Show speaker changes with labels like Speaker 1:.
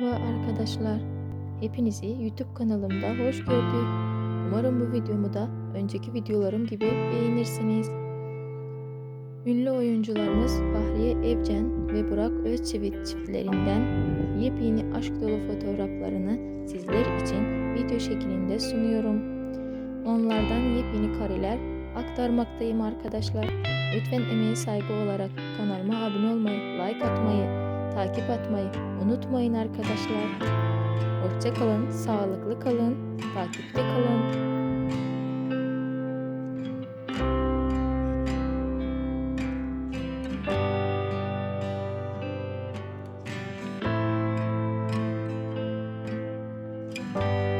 Speaker 1: Merhaba arkadaşlar. Hepinizi YouTube kanalımda hoş gördük. Umarım bu videomu da önceki videolarım gibi beğenirsiniz. Ünlü oyuncularımız Fahriye Evcen ve Burak Özçivit çiftlerinden yepyeni aşk dolu fotoğraflarını sizler için video şeklinde sunuyorum. Onlardan yepyeni kareler aktarmaktayım arkadaşlar. Lütfen emeğe saygı olarak kanalıma abone olmayı, like atmayı, takip atmayı unutmayın arkadaşlar. Hoşça kalın, sağlıklı kalın, takipte kalın. Thank you